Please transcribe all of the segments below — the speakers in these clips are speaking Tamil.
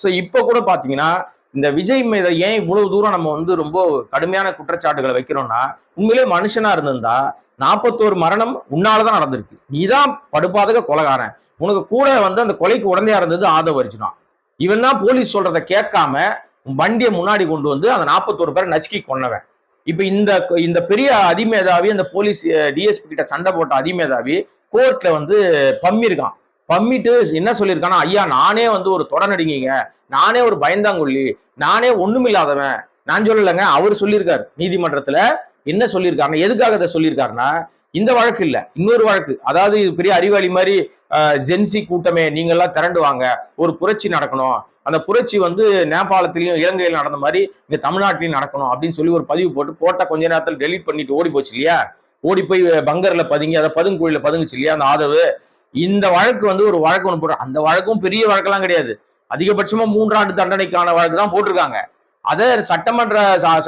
ஸோ இப்போ கூட பார்த்தீங்கன்னா இந்த விஜய் மீத ஏன் இவ்வளவு தூரம் நம்ம வந்து ரொம்ப கடுமையான குற்றச்சாட்டுகளை வைக்கிறோம்னா உண்மையிலே மனுஷனா இருந்திருந்தா நாற்பத்தோரு மரணம் உன்னாலதான் நடந்திருக்கு. நீதான் படுபாதக கொலைகாரன். உனக்கு கூட வந்து அந்த கொலைக்கு உடந்தையா இருந்தது ஆதவ அர்ஜுனா. இவன் தான் போலீஸ் சொல்றத கேட்காம வண்டியை முன்னாடி கொண்டு வந்து அந்த நாற்பத்தோரு பேரை நசுக்கி கொன்னவன். இப்ப இந்த இந்த பெரிய அதிமேதாவி அந்த போலீஸ் டிஎஸ்பி கிட்ட சண்டை போட்ட அதிமேதாவி கோர்ட்ல வந்து பம்மிருக்கான். பம்மிட்டு என்ன சொல்லியிருக்கான்னா ஐயா நானே வந்து ஒரு தொடநடிங்க நானே ஒரு பயந்தாங்குள்ளி நானே ஒண்ணுமில்லாதவன். நான் சொல்லலைங்க அவர் சொல்லியிருக்காரு. நீதிமன்றத்துல என்ன சொல்லியிருக்காருன்னா எதுக்காக அதை சொல்லியிருக்காருன்னா இந்த வழக்கு இல்ல இன்னொரு வழக்கு. அதாவது இது பெரிய அறிவாளி மாதிரி ஜென்சி கூட்டமே நீங்க எல்லாம் திரண்டு வாங்க ஒரு புரட்சி நடக்கணும். அந்த புரட்சி வந்து நேபாளத்திலையும் இலங்கையில் நடந்த மாதிரி இங்க தமிழ்நாட்டிலையும் நடக்கணும் அப்படின்னு சொல்லி ஒரு பதிவு போட்டு போட்ட கொஞ்ச நேரத்தில் டெலீட் பண்ணிட்டு ஓடி போச்சு இல்லையா? ஓடி போய் பங்கர்ல பதுங்கி அதை பதுங்குழியில பதுங்குச்சு இல்லையா? அந்த ஆதவு இந்த வழக்கு வந்து ஒரு வழக்கு ஒன்று போடுற அந்த வழக்கும் பெரிய வழக்கெல்லாம் கிடையாது. அதிகபட்சமா மூன்றாண்டு தண்டனைக்கான வழக்கு தான் போட்டிருக்காங்க. அதை சட்டமன்ற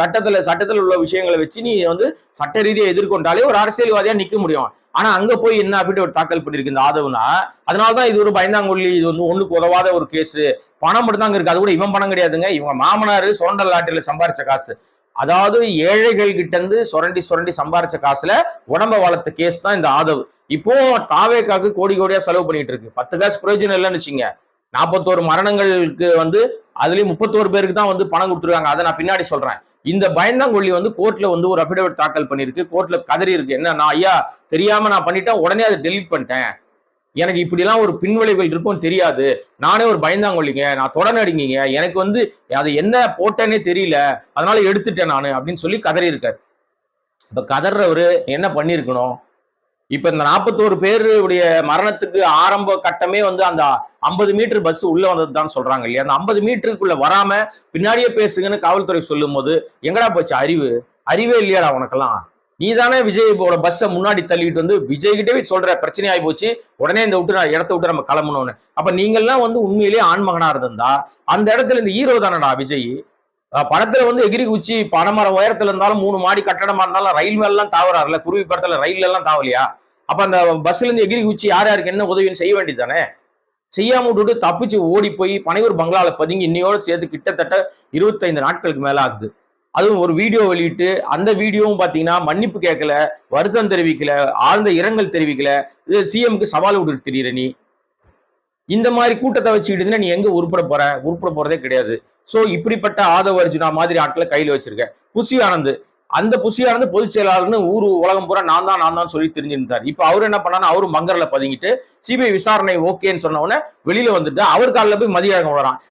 சட்டத்துல சட்டத்துல உள்ள விஷயங்களை வச்சு நீ வந்து சட்ட ரீதியை எதிர்கொண்டாலே ஒரு அரசியல்வாதியா நிக்க முடியும். ஆனா அங்க போய் என்ன அபிடேவிட் தாக்கல் பண்ணிருக்கு இந்த ஆதவுனா அதனாலதான் இது ஒரு பயந்தாங்கொல்லி இது வந்து ஒண்ணுக்கு உதவாத ஒரு கேஸ். பணம் மட்டும் தான் இருக்கு. அது கூட இவன் பணம் கிடையாதுங்க. இவங்க மாமனாரு சுரண்டல் லாட்டில சம்பாரிச்ச காசு. அதாவது ஏழைகள் கிட்ட இருந்து சுரண்டி சுரண்டி சம்பாரிச்ச காசுல உடம்ப வளர்த்த கேஸ் தான் இந்த ஆதவ். இப்போ தாவேக்காக்கு கோடி கோடியா செலவு பண்ணிட்டு இருக்கு. பத்து காசு பிரயோஜனம் இல்லைன்னு வச்சுங்க. நாற்பத்தோரு மரணங்களுக்கு வந்து அதுலயும் முப்பத்தோரு பேருக்கு தான் வந்து பணம் கொடுத்துருக்காங்க. அதை நான் பின்னாடி சொல்றேன். இந்த பயந்தாங்கொல்லி வந்து கோர்ட்ல வந்து ஒரு அபிடேவிட் தாக்கல் பண்ணிருக்கு கோர்ட்ல கதறி இருக்கு. என்ன நான் ஐயா தெரியாம நான் பண்ணிட்டேன். உடனே அதை டெலிட் பண்ணிட்டேன். எனக்கு இப்படிலாம் ஒரு பின்விளைவுகள் இருக்கும்னு தெரியாது. நானே ஒரு பயந்தாங்கொல்லிங்க. நான் தொடநடிங்க எனக்கு வந்து அது என்ன போட்டேனே தெரியல. அதனால எடுத்துட்டேன் நான் அப்படின்னு சொல்லி கதறி இருக்காரு. இப்ப கதறவரு என்ன பண்ணிருக்கணும் இப்ப இந்த நாற்பத்தோரு பேருடைய மரணத்துக்கு ஆரம்ப கட்டமே வந்து அந்த ஐம்பது மீட்டர் பஸ் உள்ள வந்தது தான் சொல்றாங்க இல்லையா? அந்த ஐம்பது மீட்டருக்குள்ள வராம பின்னாடியே பேசுங்கன்னு காவல்துறை சொல்லும் போது எங்கடா போச்சு அறிவு? அறிவே இல்லையாடா உனக்கெல்லாம்? நீ தானே விஜயோட பஸ்ஸை முன்னாடி தள்ளிட்டு வந்து விஜய்கிட்டவே சொல்ற பிரச்சனை ஆகி போச்சு. உடனே இந்த விட்டு நான் இடத்த விட்டு நம்ம கிளம்பணும்னு. அப்ப நீங்கெல்லாம் வந்து உண்மையிலேயே ஆண்மகனா இருந்தா அந்த இடத்துல இந்த ஹீரோ தானடா விஜய்? படத்துல வந்து எகிரி குச்சி பனைமரம் உயரத்துல இருந்தாலும் மூணு மாடி கட்டடமா இருந்தாலும் ரயில் மேல எல்லாம் தாவறாருல குருவி படத்துல ரயில் எல்லாம் தாவலையா? அப்ப அந்த பஸ்ல இருந்து எகிரி குச்சி யார் யாருக்கு என்ன உதவின்னு செய்ய வேண்டியது தானே? செய்யாம விட்டுட்டு தப்பிச்சு ஓடி போய் பனையூர் பங்களால பதுங்கி இன்னையோட சேர்த்து கிட்டத்தட்ட இருபத்தைந்து நாட்களுக்கு மேல ஆகுது. அதுவும் ஒரு வீடியோ வெளியிட்டு அந்த வீடியோவும் பாத்தீங்கன்னா மன்னிப்பு கேட்கல வருத்தம் தெரிவிக்கல ஆழ்ந்த இரங்கல் தெரிவிக்கல. இது சிஎம்க்கு சவால் விட்டுட்டு தெரியுற நீ இந்த மாதிரி கூட்டத்தை வச்சுக்கிட்டு நீ எங்க உருப்பட போற? உருப்பட போறதே கிடையாது. சோ இப்படிப்பட்ட ஆதவ அர்ஜுனா மாதிரி ஆட்களை கையில வச்சிருக்க. புசி ஆனந்த் அந்த புசி ஆனந்த் பொதுச் செயலாளர்னு ஊர் உலகம் பூரா நான் தான் நான் தான் சொல்லி தெரிஞ்சிருந்தார். இப்ப அவர் என்ன பண்ணான்னு அவரு மங்கரில் பதுங்கிட்டு சிபிஐ விசாரணை ஓகேன்னு சொன்ன உடனே வெளியில வந்துட்டு அவர் காலில் போய் மதியழகம் வளரான்